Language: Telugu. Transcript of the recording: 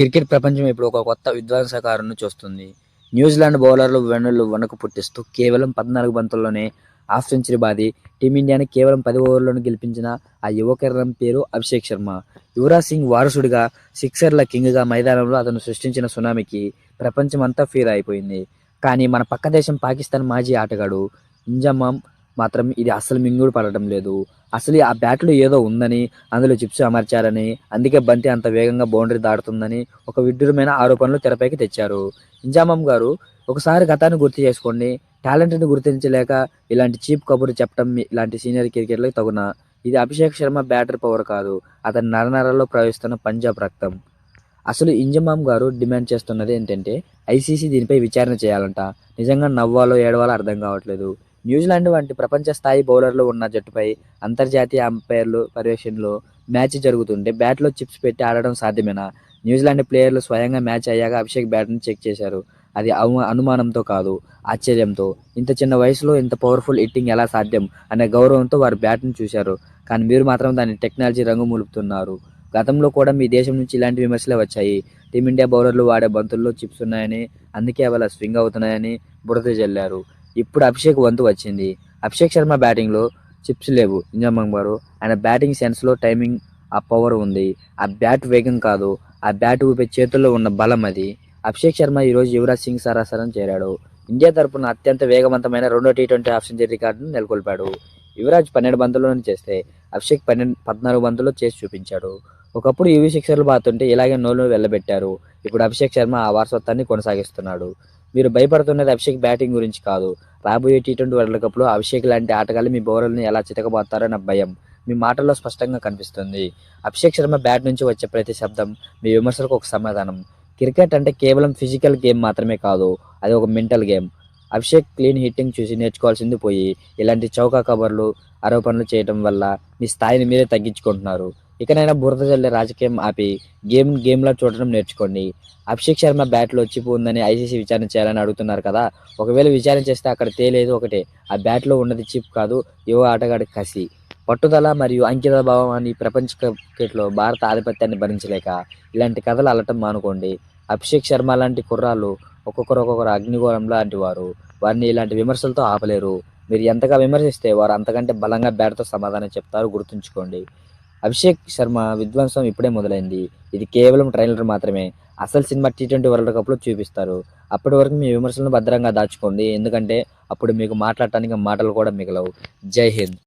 క్రికెట్ ప్రపంచం ఇప్పుడు ఒక కొత్త విధ్వంసకారును చూస్తుంది. న్యూజిలాండ్ బౌలర్లు వెన్నులు వణుకు పుట్టిస్తూ కేవలం పద్నాలుగు బంతుల్లోనే హాఫ్ సెంచరీ బాది టీమిండియాని కేవలం పది ఓవర్లను గెలిపించిన ఆ యువకరణం పేరు అభిషేక్ శర్మ. యువరాజ్ సింగ్ వారసుడిగా సిక్సర్ల కింగ్గా మైదానంలో అతను సృష్టించిన సునామీకి ప్రపంచం అంతా ఫీర్ అయిపోయింది. కానీ మన పక్క దేశం పాకిస్తాన్ మాజీ ఆటగాడు ఇంజమామ్ మాత్రం ఇది అసలు మింగుడు పడటం లేదు. అసలు ఆ బ్యాట్లో ఏదో ఉందని అందులో చిప్స్ అమర్చారని అందుకే బంతి అంత వేగంగా బౌండరీ దాటుతుందని ఒక విడ్డూరమైన ఆరోపణలు తెరపైకి తెచ్చారు. ఇంజామం గారు ఒకసారి గతాన్ని గుర్తు చేసుకోండి. టాలెంట్ని గుర్తించలేక ఇలాంటి చీప్ కబుర్లు చెప్పడం ఇలాంటి సీనియర్ క్రికెట్లకు తగున. ఇది అభిషేక్ శర్మ బ్యాటర్ పవర్ కాదు. అతని నరనరాల్లో ప్రవహిస్తున్న పంజాబ్ రక్తం. అసలు ఇంజమామ్ గారు డిమాండ్ చేస్తున్నది ఏంటంటే ఐసీసీ దీనిపై విచారణ చేయాలంట. నిజంగా నవ్వాలో ఏడవాలో అర్థం కావట్లేదు. న్యూజిలాండ్ వంటి ప్రపంచ స్థాయి బౌలర్లు ఉన్న జట్టుపై అంతర్జాతీయ అంపైర్లు పర్యవేక్షణలో మ్యాచ్ జరుగుతుంటే బ్యాట్లో చిప్స్ పెట్టి ఆడడం సాధ్యమేనా? న్యూజిలాండ్ ప్లేయర్లు స్వయంగా మ్యాచ్ అయ్యాక అభిషేక్ బ్యాట్ని చెక్ చేశారు. అది అవ- అనుమానంతో కాదు ఆశ్చర్యంతో. ఇంత చిన్న వయసులో ఇంత పవర్ఫుల్ హిట్టింగ్ ఎలా సాధ్యం అనే గౌరవంతో వారు బ్యాట్ను చూశారు. కానీ మీరు మాత్రం దాని టెక్నాలజీ రంగు మూలుపుతున్నారు. గతంలో కూడా మీ దేశం నుంచి ఇలాంటి విమర్శలే వచ్చాయి. టీమిండియా బౌలర్లు వాడే బంతుల్లో చిప్స్ ఉన్నాయని అందుకే అవి అలా స్వింగ్ అవుతున్నాయని బురద జల్లారు. ఇప్పుడు అభిషేక్ వంతు వచ్చింది. అభిషేక్ శర్మ బ్యాటింగ్లో చిప్స్ లేవు. ఇంజమంగ్ గారు ఆయన బ్యాటింగ్ సెన్స్లో టైమింగ్ ఆ పవర్ ఉంది. ఆ బ్యాట్ వేగం కాదు. ఆ బ్యాట్ ఊపే చేతుల్లో ఉన్న బలం అది. అభిషేక్ శర్మ ఈరోజు యువరాజ్ సింగ్ సరాసరం చేరాడు. ఇండియా తరపున అత్యంత వేగవంతమైన రెండో టీ ట్వంటీ హాఫ్ సెంచరీ రికార్డును నెలకొల్పాడు. యువరాజ్ పన్నెండు బంతుల్లోనే చేస్తే అభిషేక్ పన్నెండు పద్నాలుగు బంతుల్లో చేసి చూపించాడు. ఒకప్పుడు యువి సిక్సర్లు బాతుంటే ఇలాగే నోలు వెళ్ళబెట్టారు ఇప్పుడు అభిషేక్ శర్మ ఆ వారసత్వాన్ని కొనసాగిస్తున్నాడు. మీరు భయపడుతున్నది అభిషేక్ బ్యాటింగ్ గురించి కాదు. రాబోయే టీ ట్వంటీ వరల్డ్ కప్లో అభిషేక్ లాంటి ఆటగాళ్ళు మీ బౌలర్ని ఎలా చితకబోతారన్న భయం. మీ మాటల్లో స్పష్టంగా కనిపిస్తుంది. అభిషేక్ శర్మ బ్యాట్ నుంచి వచ్చే ప్రతి శబ్దం మీ విమర్శలకు ఒక సమాధానం. క్రికెట్ అంటే కేవలం ఫిజికల్ గేమ్ మాత్రమే కాదు అది ఒక mental game. Abhishek clean hitting చూసి నేర్చుకోవాల్సింది పోయి ఇలాంటి చౌకా కబర్లు ఆరోపణలు చేయడం వల్ల మీ స్థాయిని మీరే తగ్గించుకుంటున్నారు. ఇకనైనా బురద జల్లే రాజకీయం ఆపి గేమ్ గేమ్లా చూడడం నేర్చుకోండి. అభిషేక్ శర్మ బ్యాట్లో చిప్పు ఉందని ఐసీసీ విచారణ చేయాలని అడుగుతున్నారు కదా. ఒకవేళ విచారణ చేస్తే అక్కడ తేలేదు ఒకటే. ఆ బ్యాట్లో ఉన్నది చిప్ కాదు యువ ఆటగాడి కసి. పట్టుదల మరియు అంకిత భావం అని ప్రపంచ క్రికెట్లో భారత ఆధిపత్యాన్ని భరించలేక ఇలాంటి కథలు అల్లటం మానుకోండి. అభిషేక్ శర్మ లాంటి కుర్రాళ్ళు ఒక్కొక్కరు ఒక్కొక్కరు అగ్నిగోళం లాంటి వారు. వారిని ఇలాంటి విమర్శలతో ఆపలేరు. మీరు ఎంతగా విమర్శిస్తే వారు అంతకంటే బలంగా బ్యాట్తో సమాధానం చెప్తారు గుర్తుంచుకోండి. అభిషేక్ శర్మ విధ్వంసం ఇప్పుడే మొదలైంది. ఇది కేవలం ట్రైలర్ మాత్రమే. అసలు సినిమా టీ ట్వంటీ వరల్డ్ కప్లో చూపిస్తారు. అప్పటి వరకు మీ విమర్శలను భద్రంగా దాచుకోండి. ఎందుకంటే అప్పుడు మీకు మాట్లాడటానికి మాటలు కూడా మిగలవు. జై హింద్.